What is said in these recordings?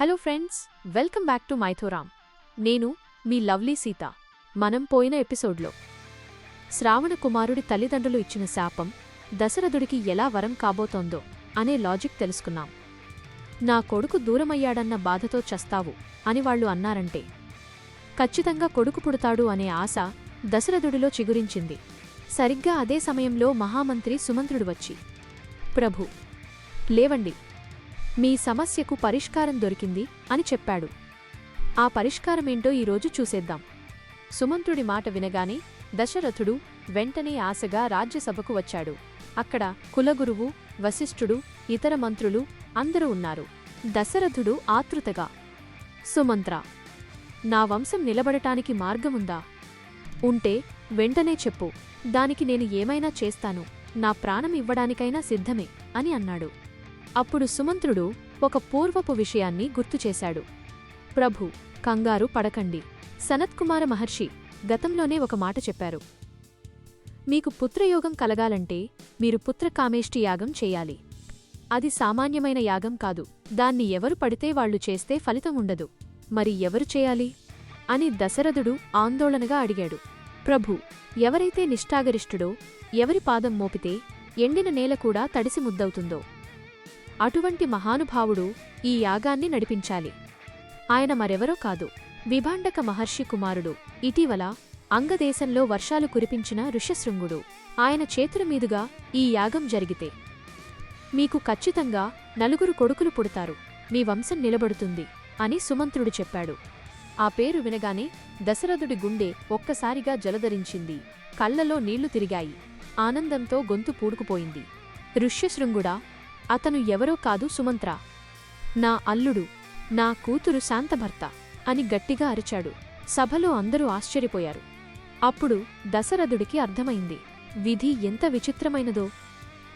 Hello friends welcome back to Mythoram. నేను మీ lovely Sita మనం పోయిన ఎపిసోడ్లో. శ్రావణ కుమారుడి తల్లిదండ్రులు ఇచ్చిన శాపం దశరథుడికి ఎలా వరం కాబోతోందో అనే లాజిక్ తెలుసుకున్నాం. నా కొడుకు దూరమయ్యాడన్న బాధతో చస్తావు అని వాళ్ళు అన్నారంటే ఖచ్చితంగా కొడుకు పుడతాడు అనే ఆశ దశరథుడిలో చిగురించింది. సరిగ్గా అదే సమయంలో మహామంత్రి సుమంత్రుడు వచ్చి ప్రభు లేవండి మీ సమస్యకు పరిష్కారం దొరికింది అని చెప్పాడు. ఆ పరిష్కారమేంటో ఈరోజు చూసేద్దాం. సుమంత్రుడి మాట వినగానే దశరథుడు వెంటనే ఆశగా రాజ్యసభకు వచ్చాడు. అక్కడ కులగురువు వశిష్ఠుడు ఇతర మంత్రులు అందరూ ఉన్నారు. దశరథుడు ఆతృతగా సుమంత్ర నా వంశం నిలబడటానికి మార్గముందా? ఉంటే వెంటనే చెప్పు. దానికి నేను ఏమైనా చేస్తాను. నా ప్రాణం ఇవ్వడానికైనా సిద్ధమే అని అన్నాడు. అప్పుడు సుమంత్రుడు ఒక పూర్వపు విషయాన్ని గుర్తుచేశాడు ప్రభు కంగారు పడకండి. సనత్కుమార మహర్షి గతంలోనే ఒక మాట చెప్పారు. మీకు పుత్రయోగం కలగాలంటే మీరు పుత్రకామేష్టి యాగం చేయాలి. అది సామాన్యమైన యాగం కాదు. దాన్ని ఎవరు పడితే వాళ్ళు చేస్తే ఫలితం ఉండదు. మరి ఎవరు చేయాలి? అని దశరథుడు ఆందోళనగా అడిగాడు. ప్రభు ఎవరైతే నిష్ఠాగరిష్ఠుడో ఎవరి పాదం మోపితే ఎండిన నేల కూడా తడిసి ముద్దవుతుందో? అటువంటి మహానుభావుడు ఈ యాగాన్ని నడిపించాలి. ఆయన మరెవరో కాదు. విభాండక మహర్షి కుమారుడు. ఇటీవల అంగదేశంలో వర్షాలు కురిపించిన ఋష్యశృంగుడు. ఆయన చేతుల మీదుగా ఈ యాగం జరిగితే. మీకు ఖచ్చితంగా నలుగురు కొడుకులు పుడతారు. మీ వంశం నిలబడుతుంది అని సుమంత్రుడు చెప్పాడు. ఆ పేరు వినగానే దశరథుడి గుండె ఒక్కసారిగా జలధరించింది. కళ్ళలో నీళ్ళు తిరిగాయి. ఆనందంతో గొంతు పూడుకుపోయింది. ఋష్యశృంగుడా అతను ఎవరో కాదు సుమంత్ర. నా అల్లుడు నా కూతురు శాంతభర్త అని గట్టిగా అరిచాడు. సభలో అందరూ ఆశ్చర్యపోయారు. అప్పుడు దశరథుడికి అర్థమైంది. విధి ఎంత విచిత్రమైనదో.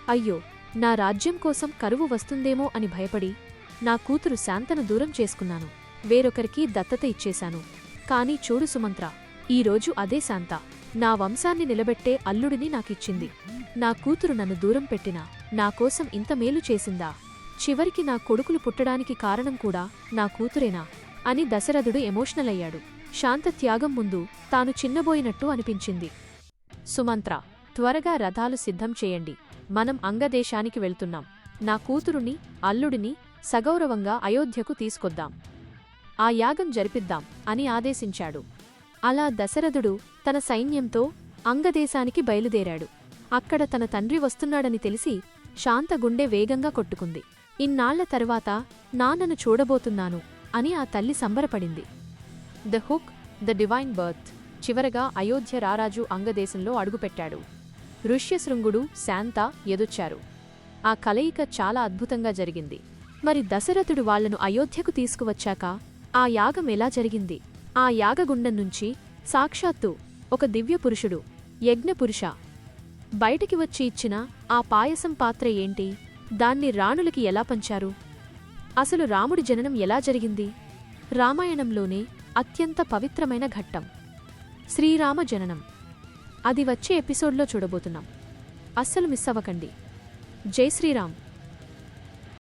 అయ్యో నా రాజ్యం కోసం కరువు వస్తుందేమో అని భయపడి నా కూతురు శాంతను దూరం చేసుకున్నాను. వేరొకరికి దత్తత ఇచ్చేశాను. కానీ చూడు సుమంత్ర ఈరోజు అదే శాంత. నా వంశాన్ని నిలబెట్టే అల్లుడిని నాకిచ్చింది. నా కూతురు నన్ను దూరం పెట్టినా నా కోసం ఇంత మేలు చేసిందా? చివరికి నా కొడుకులు పుట్టడానికి కారణం కూడా నా కూతురేనా? అని దశరథుడు ఎమోషనల్ అయ్యాడు. శాంత త్యాగం ముందు తాను చిన్నబోయినట్టు అనిపించింది. సుమంత్ర త్వరగా రథాలు సిద్ధం చేయండి. మనం అంగదేశానికి వెళ్తున్నాం. నా కూతురుని అల్లుడిని సగౌరవంగా అయోధ్యకు తీసుకొద్దాం. ఆ యాగం జరిపిద్దాం అని ఆదేశించాడు. అలా దశరథుడు తన సైన్యంతో అంగదేశానికి బయలుదేరాడు. అక్కడ తన తండ్రి వస్తున్నాడని తెలిసి శాంత గుండె వేగంగా కొట్టుకుంది. ఇన్నాళ్ళ తర్వాత నాన్నను చూడబోతున్నాను అని ఆ తల్లి సంబరపడింది. The hook the divine birth చివరగా అయోధ్య రారాజు అంగదేశంలో అడుగుపెట్టాడు. ఋష్యశృంగుడు శాంత ఎదుచ్చారు ఆ కలయిక చాలా అద్భుతంగా జరిగింది. మరి దశరథుడు వాళ్ళను అయోధ్యకు తీసుకువచ్చాక ఆ యాగం ఎలా జరిగింది? ఆ యాగగుండం నుంచి సాక్షాత్తు ఒక దివ్యపురుషుడు యజ్ఞపురుష. బయటికి వచ్చి ఇచ్చిన ఆ పాయసం పాత్ర ఏంటి? దాన్ని రాణులకి ఎలా పంచారు? అసలు రాముడి జననం ఎలా జరిగింది? రామాయణంలోనే అత్యంత పవిత్రమైన ఘట్టం శ్రీరామ జననం. అది వచ్చే ఎపిసోడ్లో చూడబోతున్నాం. అస్సలు మిస్ అవ్వకండి. జై శ్రీరామ్.